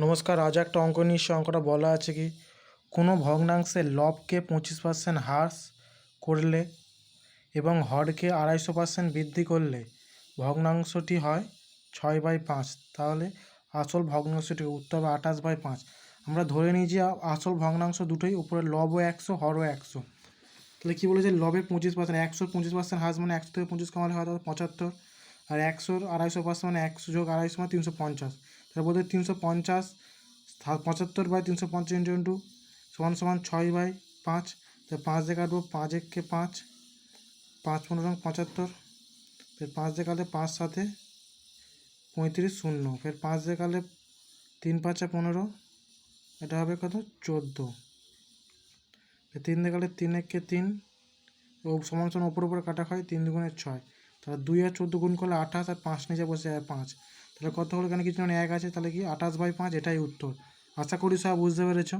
নমস্কার, আজ একটা অঙ্ক নিয়ে সে অঙ্কটা বলা আছে কি? কোনো ভগ্নাংশের লবকে পঁচিশ পার্সেন্ট হ্রাস করলে এবং হরকে আড়াইশো পার্সেন্ট বৃদ্ধি করলে ভগ্নাংশটি হয় ছয় বাই পাঁচ। তাহলে আসল ভগ্নাংশটি উত্তর হবে আঠাশ বাই পাঁচ। আমরা ধরে নিই যে আসল ভগ্নাংশ দুটোই উপরে লবও একশো হরও একশো। তাহলে কী বলেছে? লবে পঁচিশ পার্সেন্ট একশো পঁচিশ পার্সেন্ট হ্রাস মানে একশো থেকে পঁচিশ কমালে হয় তাহলে পঁচাত্তর। আর একশো আড়াইশো পার্সেন্ট মানে একশো যোগ আড়াইশো মানে তিনশো পঞ্চাশ। তাহলে বলতে তিনশো পঞ্চাশ পঁচাত্তর বাই তিনশো পঞ্চাশ ইন্টু ইন্টু সমান সমান ছয় বাই পাঁচ। তো পাঁচ দিয়ে কাটবো পাঁচ এককে পাঁচ পাঁচ পনেরো পঁচাত্তর। ফের পাঁচ দিয়ে কাটলে পাঁচ সাথে পঁয়ত্রিশ শূন্য। ফের পাঁচ দিয়ে কাটলে তিন পাঁচে পনেরো, এটা হবে কত? চোদ্দ। তিন দিয়ে কাটলে তিন এককে তিন, ও সমান সমান ওপর উপরে কাটা হয়, তিন দুগুণে ছয়। তাহলে দুই আর চোদ্দ গুণ করলে আঠাশ আর পাঁচ নিচে বসে যায় পাঁচ। তাহলে কত হলো? কেন কিছু এক আছে, তাহলে কি আঠাশ বাই পাঁচ? এটাই উত্তর। আশা করি সব বুঝতে পেরেছ।